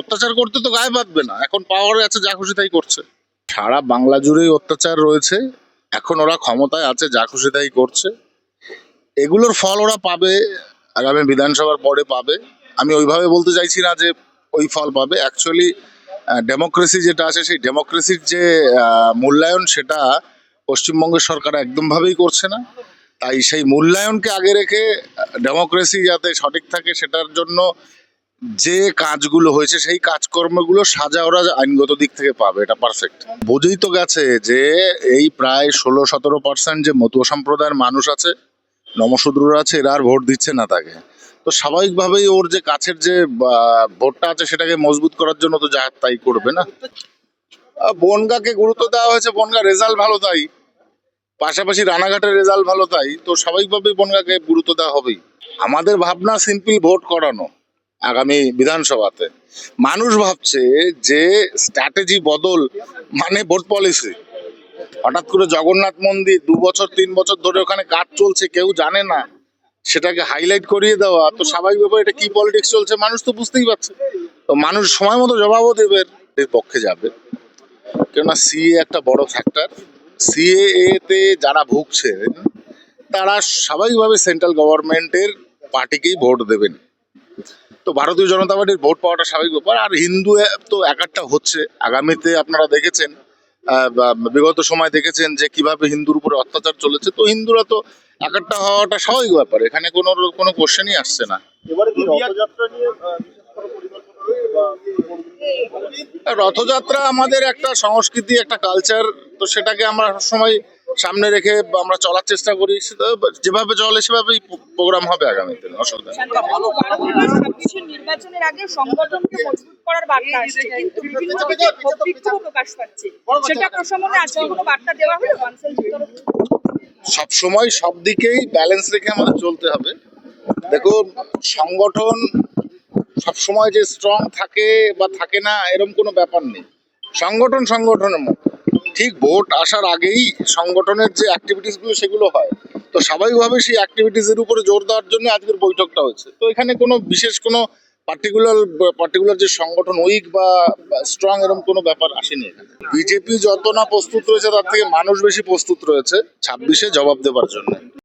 অত্যাচার করতে তো গায়ে বাঁধবে না। এখন পাওয়ারে আছে, যা খুশি তাই করছে। সারা বাংলা জুড়েই অত্যাচার রয়েছে। এখন ওরা ক্ষমতায় আছে, যা খুশি তাই করছে। এগুলোর ফল ওরা পাবে, আগামী বিধানসভার পরে পাবে। আমি ওইভাবে বলতে চাইছি না যে ওই ফল পাবে। অ্যাকচুয়ালি ডেমোক্রেসি যেটা আছে, সেই ডেমোক্রেসির যে মূল্যায়ন, সেটা পশ্চিমবঙ্গের সরকার একদমভাবেই করছে না। তাই সেই মূল্যায়নকে আগে রেখে ডেমোক্রেসি যাতে সঠিক থাকে, সেটার জন্য যে কাজগুলো হয়েছে, সেই কাজকর্মগুলো সাজা ওরা আইনগত দিক থেকে পাবে, এটা পারফেক্ট বোঝেই তো গেছে যে এই প্রায় ষোলো সতেরো পার্সেন্ট যে মতুয়া সম্প্রদায়ের মানুষ আছে, নমশূদ্ররা আছে, এরা আর ভোট দিচ্ছে না তাকে। তো স্বাভাবিকভাবেই ওর যে কাছের যে ভোটটা আছে, সেটাকে মজবুত করার জন্য তো যা তাই করবে না? বনগাঁকে গুরুত্ব দেওয়া হয়েছে, বনগা রেজাল্ট ভালো তাই। পাশাপাশি রানাঘাটের রেজাল্ট ভালো তাই। তো স্বাভাবিকভাবেই বনগাঁকে গুরুত্ব দেওয়া হবেই। আমাদের ভাবনা সিম্পল ভোট করানো। আগামী বিধানসভাতে। মানুষ ভাবছে যে স্ট্র্যাটেজি বদল মানে ভোট পলিসি হঠাৎ করে জগন্নাথ মন্দির দু বছর, তিন বছর ধরে ওখানে কাজ চলছে, কেউ জানে না। সেটাকে হাইলাইট করিয়ে দেওয়া, তো স্বাভাবিকভাবে এটা কি পলিটিক্স চলছে মানুষ তো বুঝতেই পারছে। তো মানুষ সময় মতো জবাবও দেবে, এর পক্ষে যাবে। কেননা সিএ একটা বড় ফ্যাক্টর সিএ তে যারা ভুগছেন, তারা স্বাভাবিকভাবে সেন্ট্রাল গভর্নমেন্টের পার্টিকেই ভোট দেবেন। তো ভারতীয় জনতা পার্টির ভোট পাওয়াটা স্বাভাবিক ব্যাপার। আর হিন্দু তো এক একটা হচ্ছে। আগামীতে আপনারা দেখেছেন বিগত সময় দেখেছেন যে কীভাবে হিন্দুর উপরে অত্যাচার চলেছে। তো হিন্দুরা তো এক একটা হওয়াটা স্বাভাবিক ব্যাপার। এখানে কোনো কোনো কোশ্চেনই আসছে না। এবারে রথযাত্রা আমাদের একটা সংস্কৃতি একটা কালচার তো সেটাকে আমরা সময় সামনে রেখে আমরা চলার চেষ্টা করি যেভাবে চলে সেভাবেই প্রোগ্রাম হবে আগামীতে অসুবিধা নেই। ছাব্বিশের নির্বাচনের আগে সংগঠনকে মজবুত করার বার্তা আসছে কিন্তু বিভিন্ন দিকে ক্ষোভ বিক্ষোভ প্রকাশ পাচ্ছে। সেটা প্রশমনে আজকে কোনো বার্তা দেওয়া হলো কনসাল তরফ থেকে? সব সময় সব দিকেই ব্যালেন্স রেখে আমাদের চলতে হবে। দেখুন সংগঠন সব সময় যে স্ট্রং থাকে বা থাকে না এরকম কোনো ব্যাপার নেই। সংগঠন সংগঠনের মতো। ঠিক ভোট আসার আগেই সংগঠনের যে অ্যাক্টিভিটিসগুলো সেগুলো হয়। তো স্বাভাবিকভাবে সেই অ্যাক্টিভিটিসের উপরে জোর দেওয়ার জন্য আজকের বৈঠকটা হয়েছে। তো এখানে কোনো বিশেষ কোনো পার্টিকুলার পার্টিকুলার যে সংগঠন উইক বা স্ট্রং এরকম কোনো ব্যাপার আসেনি বিজেপি যত না প্রস্তুত রয়েছে, তার থেকে মানুষ বেশি প্রস্তুত রয়েছে ছাব্বিশে জবাব দেওয়ার জন্য।